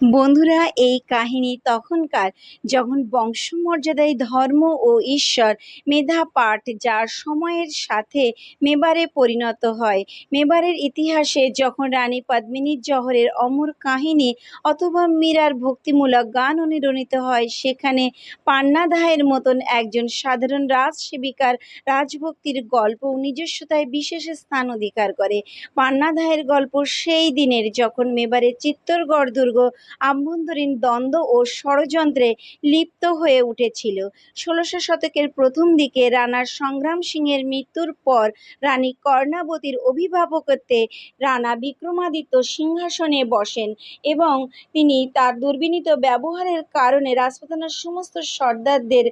বন্ধুরা, এই কাহিনী তখনকার যখন বংশমর্যাদায় ধর্ম ও ঈশ্বর মেধা পাঠ যার সময়ের সাথে মেবারে পরিণত হয়। মেবারের ইতিহাসে যখন রানী পদ্মিনীর জহরের অমর কাহিনী অথবা মীরার ভক্তিমূলক গান অনুরণিত হয়, সেখানে পান্না ধায়ের মতন একজন সাধারণ রাজসেবিকার রাজভক্তির গল্প নিজস্বতায় বিশেষ স্থান অধিকার করে। পান্না ধায়ের গল্প সেই দিনের যখন মেবারে চিত্তরগড় দুর্গ আভ্যন্তরীণ দ্বন্দ্ব ও ষড়যন্ত্রে লিপ্ত হয়ে উঠেছিল। ষোলোশো শতকের প্রথম দিকে রানা সংগ্রাম সিংয়ের মৃত্যুর পর রানী কর্ণাবতীর অভিভাবকত্বে রানা বিক্রমাদিত্য সিংহাসনে বসেন এবং তিনি তার দুর্বিনীত ব্যবহারের কারণে রাজপুতানার সমস্ত সর্দারদের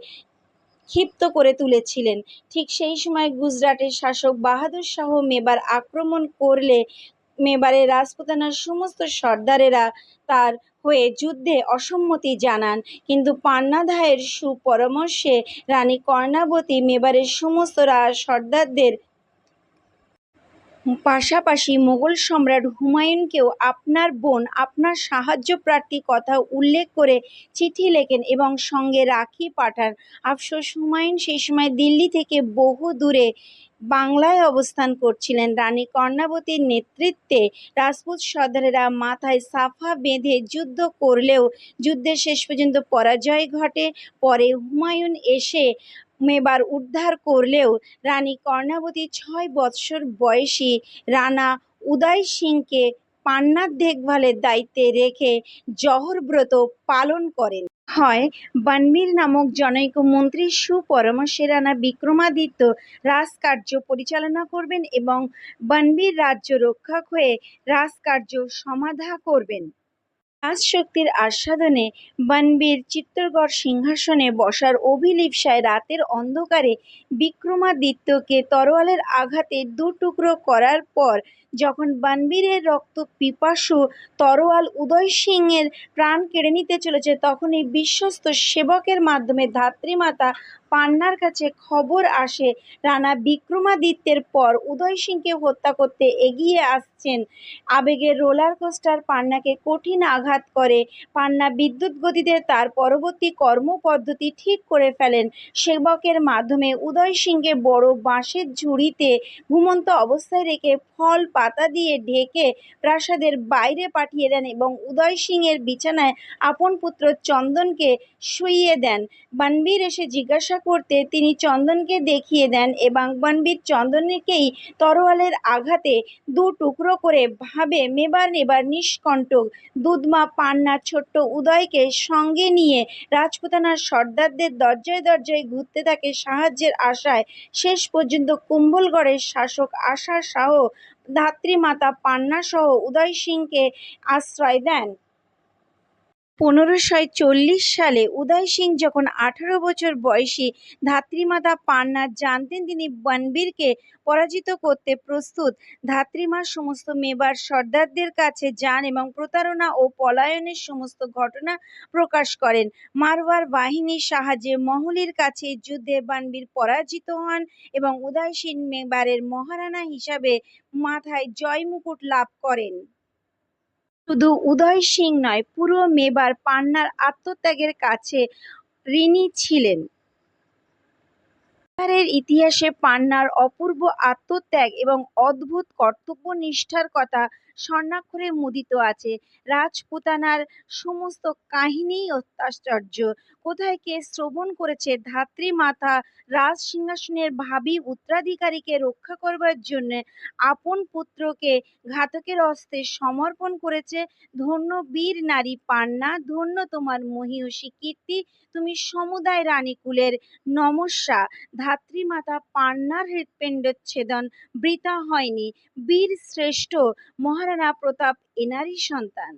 ক্ষিপ্ত করে তুলেছিলেন। ঠিক সেই সময় গুজরাটের শাসক বাহাদুর শাহ মেবার আক্রমণ করলে মেবারের রাজপুতানার সমস্ত সর্দারেরা তার হয়ে যুদ্ধে অসম্মতি জানান। কিন্তু পান্না ধায়ের সুপরামর্শে রানী কর্ণাবতী মেবারের সমস্ত সর্দারদের পাশাপাশি মোগল সম্রাট হুমায়ুনকেও আপনার বোন, আপনার সাহায্য প্রার্থী কথা উল্লেখ করে চিঠি লেখেন এবং সঙ্গে রাখি পাঠান। আফসোস, হুমায়ুন সেই সময় দিল্লি থেকে বহু দূরে বাংলায় অবস্থান করছিলেন। রানী কর্ণাবতীর নেতৃত্বে রাজপুত সর্দারেরা মাথায় সাফা বেঁধে যুদ্ধ করলেও যুদ্ধের শেষ পর্যন্ত পরাজয় ঘটে। পরে হুমায়ুন এসে মেবার উদ্ধার করলেও রানী কর্ণাবতী ছয় বৎসর বয়সী রানা উদয় সিংকে পান্নার দেখভালের দায়িত্বে রেখে জহরব্রত পালন করেন। হয় বানবীর নামক জনৈক মন্ত্রী সুপরামর্শে রানা বিক্রমাদিত্য রাজকার্য পরিচালনা করবেন এবং বানবীর রাজ্য রক্ষক হয়ে রাজকার্য সমাধা করবেন। রাজশক্তির আস্বাদনে বানবীর চিত্তরগড় সিংহাসনে বসার অভিলিপ্সায় রাতের অন্ধকারে বিক্রমাদিত্যকে তরোয়ালের আঘাতে দু টুকরো করার পর যখন বানবীরের রক্ত পিপাসু তরোয়াল উদয় সিংয়ের প্রাণ কেড়ে নিতে চলেছে তখন এই বিশ্বস্ত সেবকের মাধ্যমে ধাত্রীমাতা পান্নার কাছে খবর আসে, রানা বিক্রমাদিত্যের পর উদয় সিংকে হত্যা করতে এগিয়ে আসছেন। আবেগের রোলার কোস্টার পান্নাকে কঠিন আঘাত করে। পান্না বিদ্যুৎ গতিতে তার পরবর্তী কর্মপদ্ধতি ঠিক করে ফেলেন। সেবকের মাধ্যমে উদয় সিংকে বড় বাঁশের ঝুড়িতে ঘুমন্ত অবস্থায় রেখে ফল পাতা দিয়ে ঢেকে প্রাসাদের বাইরে পাঠিয়ে দেন এবং উদয় সিংয়ের বিছানায় আপন পুত্র চন্দনকে শুইয়ে দেন। বানবীর এসে জিজ্ঞাসা করতে তিনি চন্দনকে দেখিয়ে দেন এবং বানবীর চন্দনকেই তরোয়ালের আঘাতে দু টুকরো করে ভাবে মেবার নেবার নিষ্কণ্টক দুধমা পান্না ছোট্ট উদয়কে সঙ্গে নিয়ে রাজপুতানার সর্দারদের দরজায় দরজায় ঘুরতে থাকে সাহায্যের আশায় শেষ পর্যন্ত কুম্ভলগড়ের শাসক আশা শাহ ধাত্রীমাতা পান্না সহ উদয় সিংকে আশ্রয় দেন। পনেরোশো চল্লিশ সালে উদয় সিং যখন আঠারো বছর বয়সী ধাত্রীমাতা পান্না জানতেন তিনি বানবীরকে পরাজিত করতে প্রস্তুত, ধাত্রীমা সমস্ত মেবার সর্দারদের কাছে যান এবং প্রতারণা ও পলায়নের সমস্ত ঘটনা প্রকাশ করেন। মারওয়ার বাহিনীর সাহায্যে মহলের কাছে যুদ্ধে বানবীর পরাজিত হন এবং উদয় সিং মেবারের মহারানা হিসাবে মাথায় জয় মুকুট লাভ করেন। শুধু উদয় সিং নয়, পুরো মেবার পান্নার আত্মত্যাগের কাছে ঋণী ছিলেন। বিহারের ইতিহাসে পান্নার অপূর্ব আত্মত্যাগ এবং অদ্ভুত কর্তব্য নিষ্ঠার কথা স্বর্ণাক্ষরে মুদিত আছে। রাজপুতানার সমস্ত কাহিনীই অত্যাশ্চর্য। কোথায় কে শ্রবণ করেছে ধাত্রী মাতা রাজ সিংহাসনের ভাবী উত্তরাধিকারীকে রক্ষা করবার জন্য? আপন পুত্রকে ঘাতকের হস্তে সমর্পণ করেছে ধন্য বীর নারী পান্না, ধন্য তোমার মহীয়সী কীর্তি, তুমি সমুদায় রানী কুলের নমস্যা। ধাত্রীমাতা পান্নার হৃৎপিণ্ডচ্ছেদন বৃথা হয়নি। বীর শ্রেষ্ঠ মহারানা প্রতাপ এনারই সন্তান।